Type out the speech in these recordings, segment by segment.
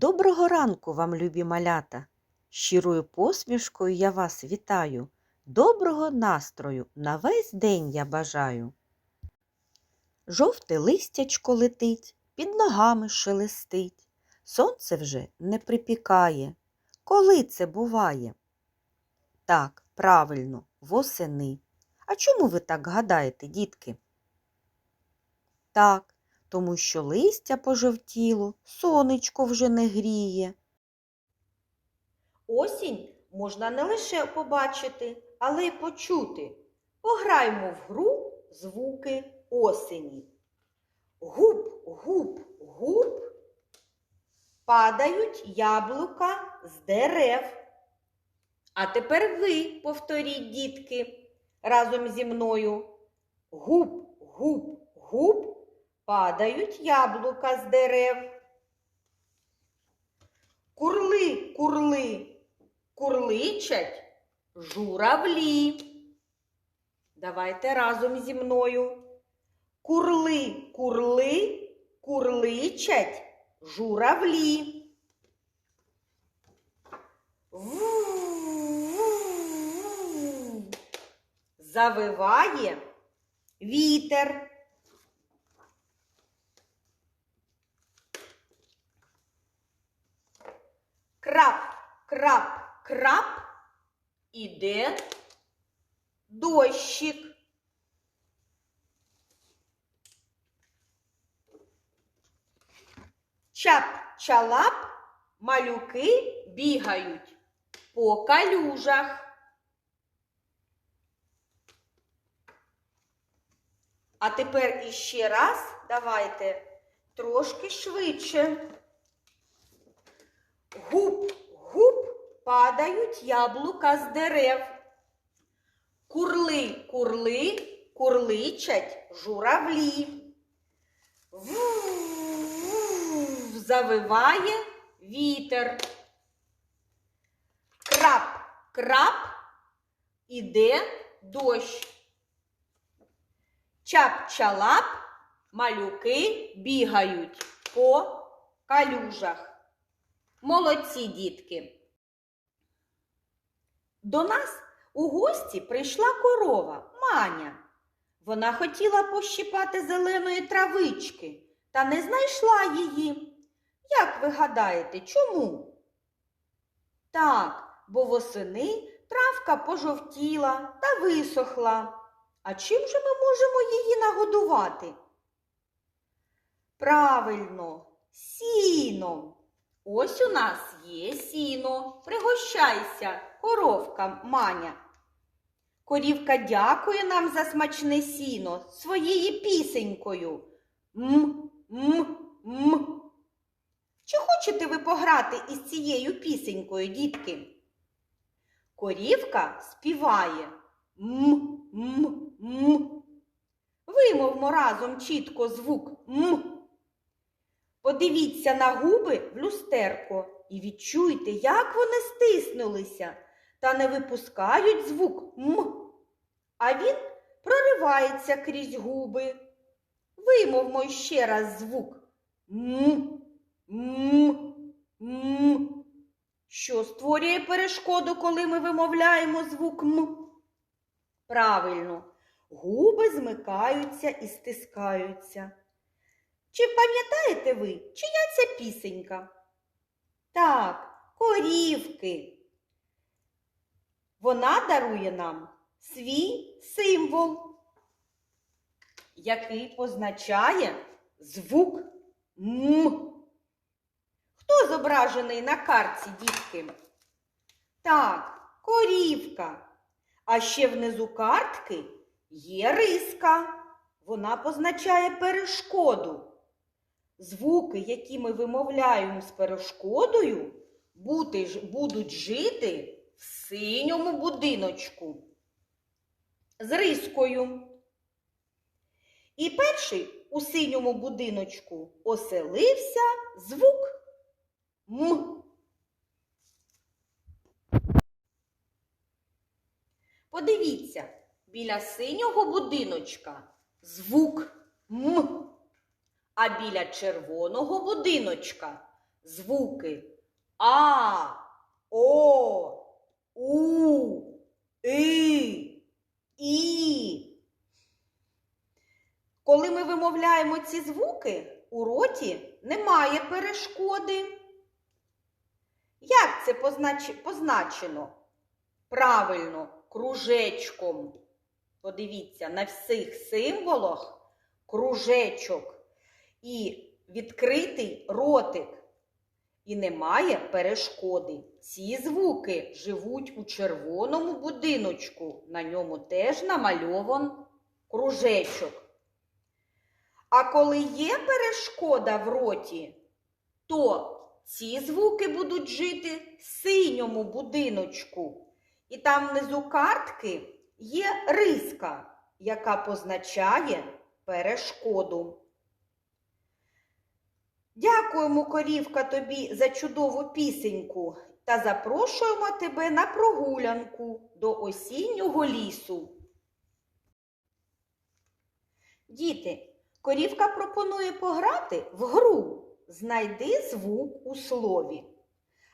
Доброго ранку вам, любі малята! Щирою посмішкою я вас вітаю. Доброго настрою на весь день я бажаю. Жовте листячко летить, під ногами шелестить. Сонце вже не припікає. Коли це буває? Так, правильно, восени. А чому ви так гадаєте, дітки? Так, тому що листя пожовтіло, сонечко вже не гріє. Осінь можна не лише побачити, але й почути. Пограймо в гру звуки осені. Гуп, гуп, гуп. Падають яблука з дерев. А тепер ви повторіть, дітки, разом зі мною. Гуп, гуп, гуп. Падають яблука з дерев. Курли, курли, курличать журавлі. Давайте разом зі мною. Курли, курли, курличать журавлі. Завиває вітер. Крап, крап, крап, іде дощик. Чап, чалап, малюки бігають по калюжах. А тепер іще раз давайте трошки швидше. Гуп, гуп, падають яблука з дерев. Курли, курли, курличать журавлі. Ву-ву, завиває вітер. Крап, крап, іде дощ. Чап-чалап, малюки бігають по калюжах. Молодці дітки. До нас у гості прийшла корова Маня. Вона хотіла пощипати зеленої травички та не знайшла її. Як ви гадаєте, чому? Так, бо восени травка пожовтіла та висохла. А чим же ми можемо її нагодувати? Правильно, сіном. Ось у нас є сіно. Пригощайся, коровка Маня. Корівка дякує нам за смачне сіно своєю пісенькою. М, м, м. Чи хочете ви пограти із цією пісенькою, дітки? Корівка співає м, м, м. Вимовмо разом чітко звук м. Подивіться на губи в люстерко і відчуйте, як вони стиснулися та не випускають звук М. А він проривається крізь губи. Вимовмо ще раз звук М. М. М. Що створює перешкоду, коли ми вимовляємо звук М? Правильно, губи змикаються і стискаються. Чи пам'ятаєте ви, чия ця пісенька? Так, корівки. Вона дарує нам свій символ, який позначає звук М. Хто зображений на картці, дітки? Так, корівка. А ще внизу картки є риска. Вона позначає перешкоду. Звуки, які ми вимовляємо з перешкодою, будуть жити в синьому будиночку з рискою. І перший у синьому будиночку оселився звук М. Подивіться, біля синього будиночка звук М. А біля червоного будиночка звуки А, О, У, И, І. Коли ми вимовляємо ці звуки, у роті немає перешкоди. Як це познач... позначено? Правильно, кружечком. Подивіться, на всіх символах кружечок і відкритий ротик. І немає перешкоди. Ці звуки живуть у червоному будиночку. На ньому теж намальован кружечок. А коли є перешкода в роті, то ці звуки будуть жити в синьому будиночку. І там внизу картки є риска, яка позначає перешкоду. Дякуємо, корівка, тобі за чудову пісеньку та запрошуємо тебе на прогулянку до осіннього лісу. Діти, корівка пропонує пограти в гру Знайди звук у слові.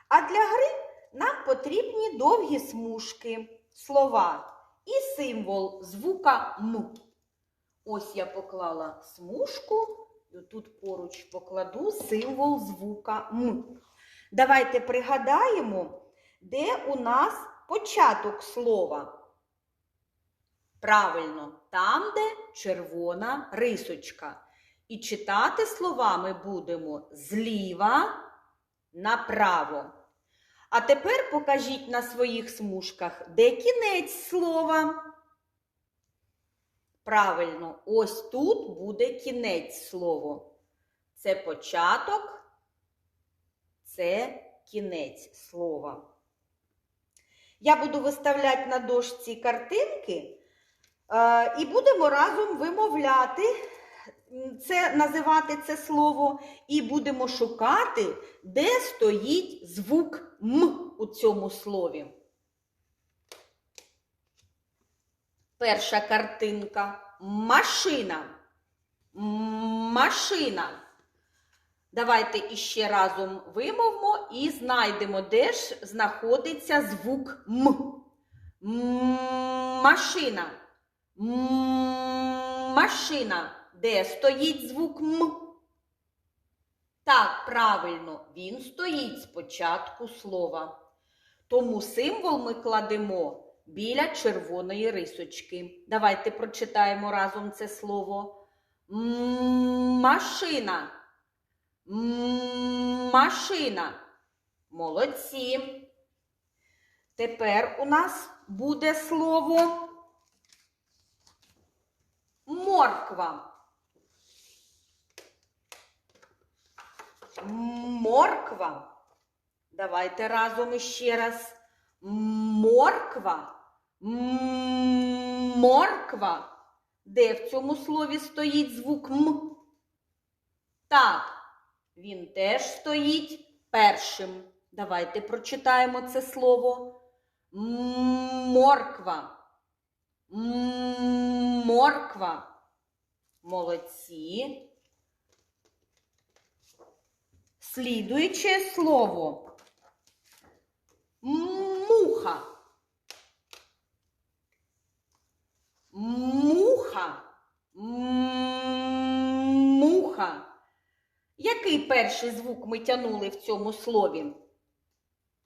А для гри нам потрібні довгі смужки, слова і символ звука М. Ось я поклала смужку, тут поруч покладу символ звука М. Давайте пригадаємо, де у нас початок слова. Правильно, там, де червона рисочка. І читати слова ми будемо зліва направо. А тепер покажіть на своїх смужках, де кінець слова. Правильно, ось тут буде кінець слова. Це початок, це кінець слова. Я буду виставляти на дошці картинки е, і будемо разом вимовляти це, називати це слово, і будемо шукати, де стоїть звук М у цьому слові. Перша картинка машина. Машина. Давайте іще разом вимовимо і знайдемо, де ж знаходиться звук М. Машина. Машина. Де стоїть звук М? Так, правильно, він стоїть спочатку слова. Тому символ ми кладемо біля червоної рисочки. Давайте прочитаємо разом це слово. Машина. Машина. Молодці. Тепер у нас буде слово морква. Морква. Давайте разом іще раз. Морква. Морква. Де в цьому слові стоїть звук М? Так, він теж стоїть першим. Давайте прочитаємо це слово. Морква. Морква. Молодці. Слідуюче слово. Муха. Муха. Який перший звук ми тянули в цьому слові?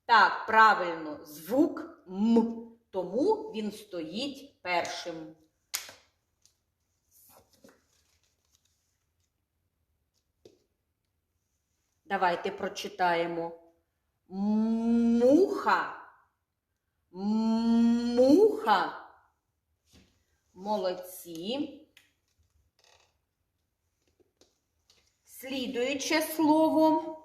Так, правильно, звук М. Тому він стоїть першим. Давайте прочитаємо. Муха. Муха. Молодці. Слідуюче слово.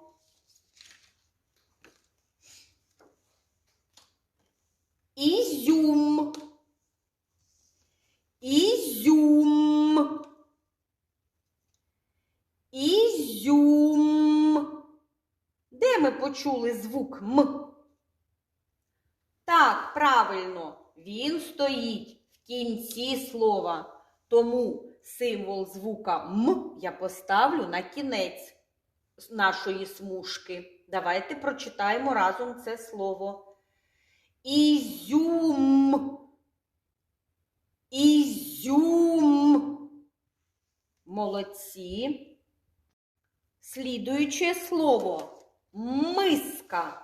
Ізюм. Ізюм. Ізюм. Де ми почули звук М? Так, правильно, він стоїть в кінці слова. Тому символ звука М я поставлю на кінець нашої смужки. Давайте прочитаємо разом це слово. Ізюм. Ізюм. Молодці. Слідуюче слово миска.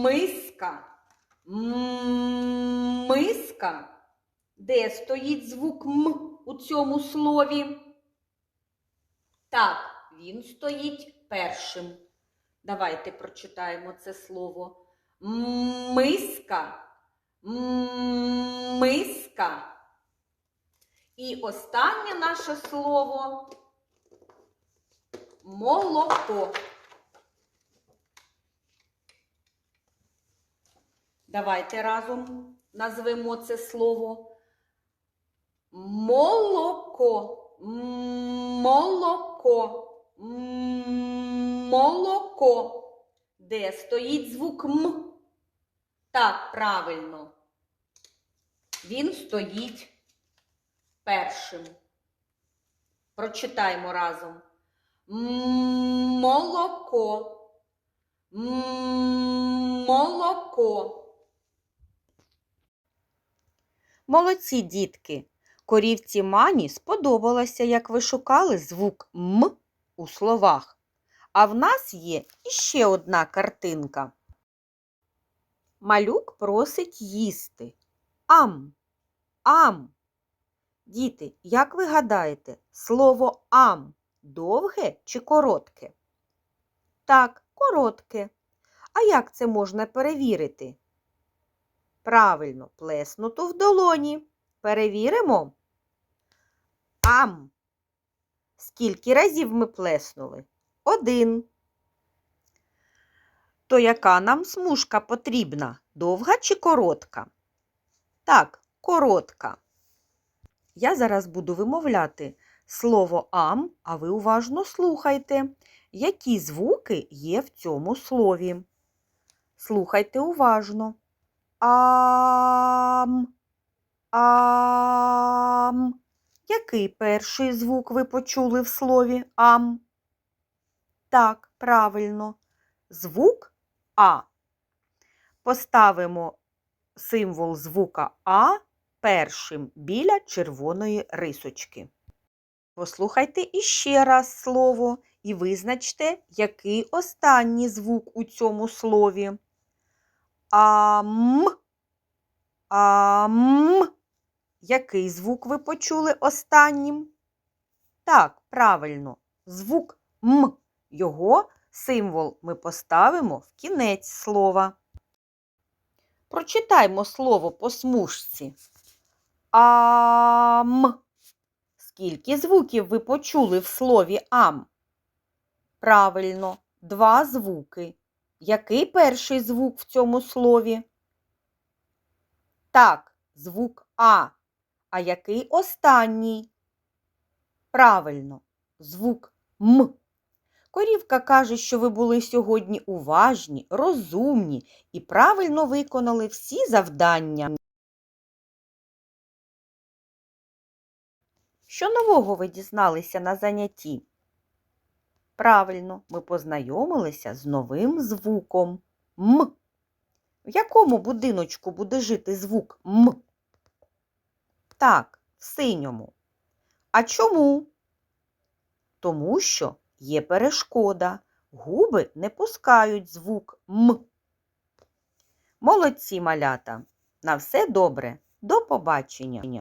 Миска. Миска. Де стоїть звук М у цьому слові? Так, він стоїть першим. Давайте прочитаємо це слово. Миска. Миска. І останнє наше слово молоко. Давайте разом назвемо це слово. Молоко. Молоко. Молоко. Де стоїть звук М? Так, правильно. Він стоїть першим. Прочитаймо разом. Молоко. Молоко. Молодці, дітки! Корівці Мані сподобалося, як ви шукали звук М у словах. А в нас є іще одна картинка. Малюк просить їсти. Ам, ам. Діти, як ви гадаєте, слово ам довге чи коротке? Так, коротке. А як це можна перевірити? Правильно, плеснуто в долоні. Перевіримо. Ам. Скільки разів ми плеснули? Один. То яка нам смужка потрібна? Довга чи коротка? Так, коротка. Я зараз буду вимовляти слово ам, а ви уважно слухайте, які звуки є в цьому слові. Слухайте уважно. Ам. Ам. Який перший звук ви почули в слові ам? Так, правильно. Звук А. Поставимо символ звука А першим біля червоної рисочки. Послухайте іще раз слово і визначте, який останній звук у цьому слові. Ам. Ам. Який звук ви почули останнім? Так, правильно, звук М. Його символ ми поставимо в кінець слова. Прочитаймо слово по смужці. Ам. Скільки звуків ви почули в слові ам? Правильно, два звуки. Який перший звук в цьому слові? Так, звук А. А який останній? Правильно, звук М. Корівка каже, що ви були сьогодні уважні, розумні і правильно виконали всі завдання. Що нового ви дізналися на занятті? Правильно, ми познайомилися з новим звуком М. В якому будиночку буде жити звук М? Так, в синьому. А чому? Тому що є перешкода. Губи не пускають звук М. Молодці малята. На все добре. До побачення.